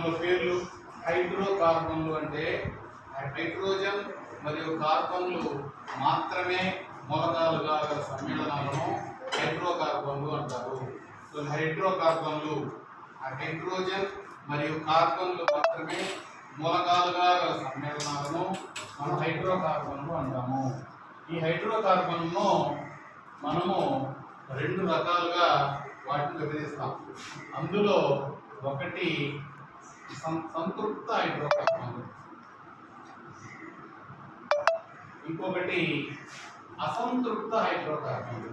కార్బన్ల పేర్లు. హైడ్రో కార్బన్లు అంటే హైడ్రోజన్ మరియు కార్బన్లు మాత్రమే మూలకాలుగా గల సమ్మేళనాలను హైడ్రో కార్బన్లు అంటారు. సో హైడ్రో కార్బన్లు ఆ హైడ్రోజన్ మరియు కార్బన్లు మాత్రమే మూలకాలుగా గల సమ్మేళనాలను మనం హైడ్రో కార్బన్లు అంటాము. ఈ హైడ్రో కార్బన్ను మనము రెండు రకాలుగా వాటిని విభజిస్తాం. అందులో ఒకటి సంతృప్త హైడ్రోకార్బన్ ఇంకొకటి అసంతృప్త హైడ్రోకార్బన్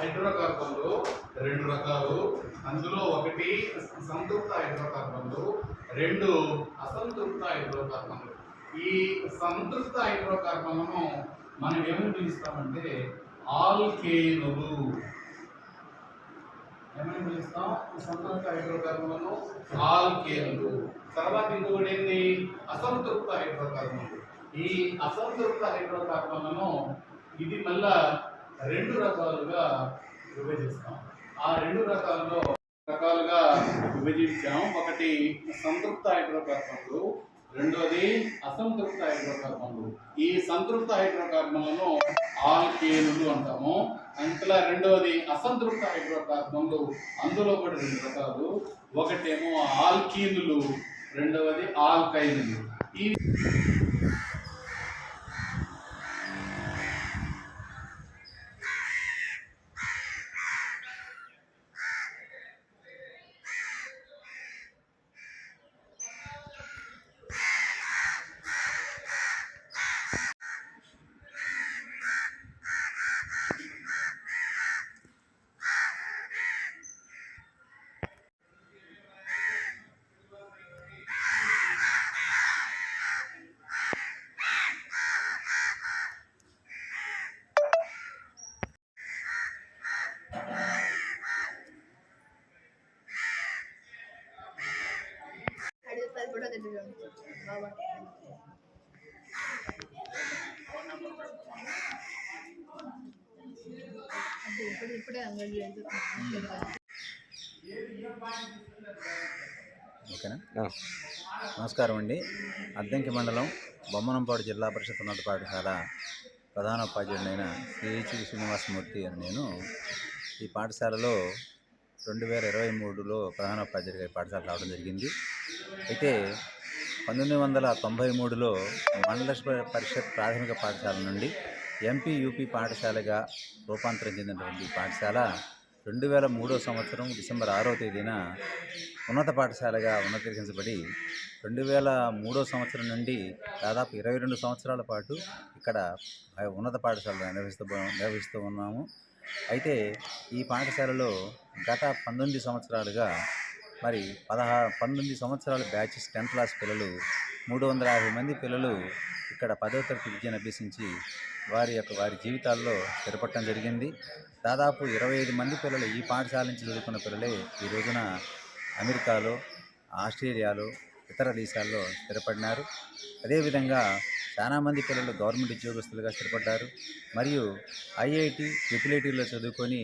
హైడ్రోకార్బన్లు రెండు రకాలు. అందులో ఒకటి సంతృప్త హైడ్రోకార్బన్లు రెండు అసంతృప్త హైడ్రోకార్బన్లు ఈ సంతృప్త హైడ్రోకార్బన్లను మనం ఏమని పిలుస్తామంటే ఆల్కేనులు. సంతృప్త హైడ్రోకార్బన్లు ఆల్కేన్లు తర్వాత ఇంకొకటి ఏంటి అసంతృప్త హైడ్రోకార్బన్లు ఈ అసంతృప్త హైడ్రోకార్బన్లను ఇది మళ్ళా రెండు రకాలుగా విభజిస్తాం. ఆ రెండు రకాల్లో రకాలుగా విభజించాం. ఒకటి సంతృప్త హైడ్రోకార్బన్లు రెండోది అసంతృప్త హైడ్రోకార్బన్లు. ఈ సంతృప్త హైడ్రోకార్బన్లను ఆల్కేనులు అంటాము. అంతలా రెండవది అసంతృప్త హైడ్రోకార్బన్లు అందులో కూడా రెండు రకాలు. ఒకటేమో ఆల్కీనులు రెండవది ఆల్కైనులు. ఈ బాబా ఇప్పుడు ఇప్పుడే అంగడి ఓకేనా? నమస్కారం అండి. అద్దంకి మండలం బొమ్మనంపాడు జిల్లా పరిషత్ ఉన్నత పాఠశాల ప్రధానోపాధ్యాయుడైన శ్రీహెచ్ శ్రీనివాసమూర్తి అని నేను ఈ పాఠశాలలో రెండు వేల ఇరవై మూడులో ప్రధానోపాధ్యాయుడిగా ఈ పాఠశాల రావడం జరిగింది. అయితే పంతొమ్మిది వందల తొంభై మూడులో మండల పరిషత్ ప్రాథమిక పాఠశాల నుండి ఎంపీ యూపీ పాఠశాలగా రూపాంతరం చెందినటువంటి పాఠశాల రెండు వేల మూడో సంవత్సరం డిసెంబర్ ఆరో తేదీన ఉన్నత పాఠశాలగా ఉన్నతీకరించబడి రెండు వేల మూడో సంవత్సరం నుండి దాదాపు ఇరవై రెండు సంవత్సరాల పాటు ఇక్కడ ఉన్నత పాఠశాల నిర్వహిస్తూ నిర్వహిస్తూ ఉన్నాము. అయితే ఈ పాఠశాలలో గత పంతొమ్మిది సంవత్సరాలుగా మరి పదహా పంతొమ్మిది సంవత్సరాల బ్యాచెస్ టెన్త్ క్లాస్ పిల్లలు మూడు వందల యాభై మంది పిల్లలు ఇక్కడ పదో తరగతి విద్యను అభ్యసించి వారి యొక్క వారి జీవితాల్లో స్థిరపడటం జరిగింది. దాదాపు ఇరవై ఐదు మంది పిల్లలు ఈ పాఠశాల నుంచి చదువుకున్న పిల్లలే ఈ రోజున అమెరికాలో ఆస్ట్రేలియాలో ఇతర దేశాల్లో స్థిరపడినారు. అదేవిధంగా చాలామంది పిల్లలు గవర్నమెంట్ ఉద్యోగస్తులుగా స్థిరపడ్డారు. మరియు ఐఐటి ట్రిపులేటీలో చదువుకొని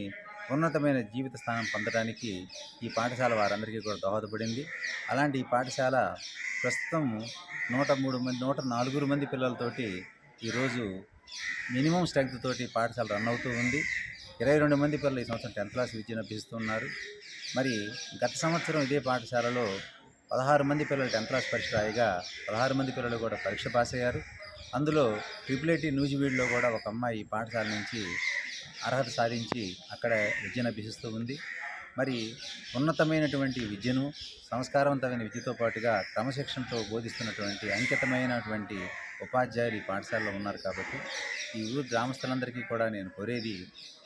ఉన్నతమైన జీవిత స్థానం పొందడానికి ఈ పాఠశాల వారందరికీ కూడా దోహదపడింది. అలాంటి ఈ పాఠశాల ప్రస్తుతం నూట మూడు మంది నూట నాలుగురు మంది పిల్లలతోటి ఈరోజు మినిమం స్ట్రెంగ్త్ తోటి పాఠశాల రన్ అవుతూ ఉంది. ఇరవై రెండు మంది పిల్లలు ఈ సంవత్సరం టెన్త్ క్లాస్ విద్యను అభ్యసిస్తున్నారు. మరి గత సంవత్సరం ఇదే పాఠశాలలో పదహారు మంది పిల్లలు టెన్త్ క్లాస్ పరీక్ష రాయగా పదహారు మంది పిల్లలు కూడా పరీక్ష పాస్ అయ్యారు అందులో ట్రిపుల్ ఐటీ నూజివీడులో కూడా ఒక అమ్మాయి ఈ పాఠశాల నుంచి అర్హత సాధించి అక్కడ విద్యను అభ్యసిస్తూ ఉంది. మరి ఉన్నతమైనటువంటి విద్యను సంస్కారవంతమైన విద్యతో పాటుగా క్రమశిక్షణతో బోధిస్తున్నటువంటి అంకితమైనటువంటి ఉపాధ్యాయులు ఈ పాఠశాలలో ఉన్నారు కాబట్టి ఈ ఊరు గ్రామస్తులందరికీ కూడా నేను కోరేది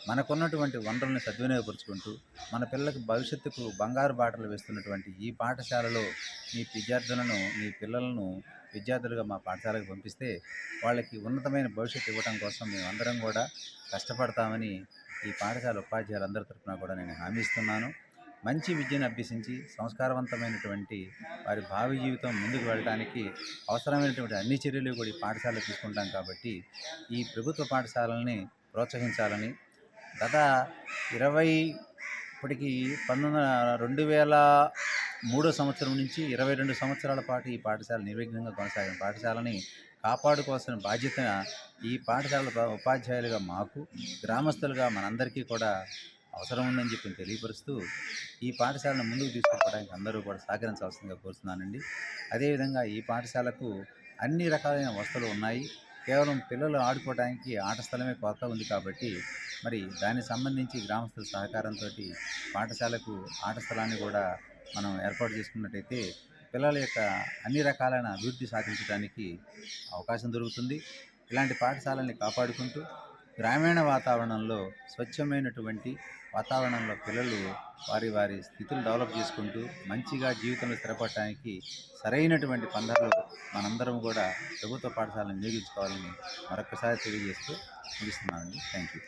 మనకున్నటువంటి వనరులను సద్వినియోగపరుచుకుంటూ మన పిల్లలకు భవిష్యత్తుకు బంగారు బాటలు వేస్తున్నటువంటి ఈ పాఠశాలలో మీ విద్యార్థులను మీ పిల్లలను విద్యార్థులుగా మా పాఠశాలకు పంపిస్తే వాళ్ళకి ఉన్నతమైన భవిష్యత్తు ఇవ్వడం కోసం మేమందరం కూడా కష్టపడతామని ఈ పాఠశాల ఉపాధ్యాయులందరి తరఫున కూడా నేను హామీ ఇస్తున్నాను. మంచి విద్యను అభ్యసించి సంస్కారవంతమైనటువంటి వారి భావి జీవితం ముందుకు వెళ్ళడానికి అవసరమైనటువంటి అన్ని చర్యలు కూడా ఈ పాఠశాలలో తీసుకుంటాం కాబట్టి ఈ ప్రభుత్వ పాఠశాలని ప్రోత్సహించాలని గత ఇరవై ఇప్పటికీ పంతొమ్మిది రెండు వేల మూడో సంవత్సరం నుంచి ఇరవై రెండు సంవత్సరాల పాటు ఈ పాఠశాల నిర్విఘ్నంగా కొనసాగిన పాఠశాలని కాపాడుకోవాల్సిన బాధ్యత ఈ పాఠశాల ఉపాధ్యాయులుగా మాకు గ్రామస్తులుగా మనందరికీ కూడా అవసరం ఉందని చెప్పి తెలియపరుస్తూ ఈ పాఠశాలను ముందుకు తీసుకుపోవడానికి అందరూ కూడా సహకరించవలసిందిగా కోరుతున్నానండి. అదేవిధంగా ఈ పాఠశాలకు అన్ని రకాలైన వసతులు ఉన్నాయి. కేవలం పిల్లలు ఆడుకోవడానికి ఆట స్థలమే కొరత ఉంది కాబట్టి మరి దానికి సంబంధించి గ్రామస్తుల సహకారంతో పాఠశాలకు ఆట స్థలాన్ని కూడా మనం ఏర్పాటు చేసుకున్నట్టయితే పిల్లల యొక్క అన్ని రకాలైన అభివృద్ధి సాధించడానికి అవకాశం దొరుకుతుంది. ఇలాంటి పాఠశాలని కాపాడుకుంటూ గ్రామీణ వాతావరణంలో స్వచ్ఛమైనటువంటి వాతావరణంలో పిల్లలు వారి వారి స్థితులు డెవలప్ చేసుకుంటూ మంచిగా జీవితంలో స్థిరపడటానికి సరైనటువంటి పందాలు మనందరం కూడా ప్రభుత్వ పాఠశాలను వినియోగించుకోవాలని మరొకసారి తెలియజేస్తూ ముగిస్తున్నామండి థ్యాంక్ యూ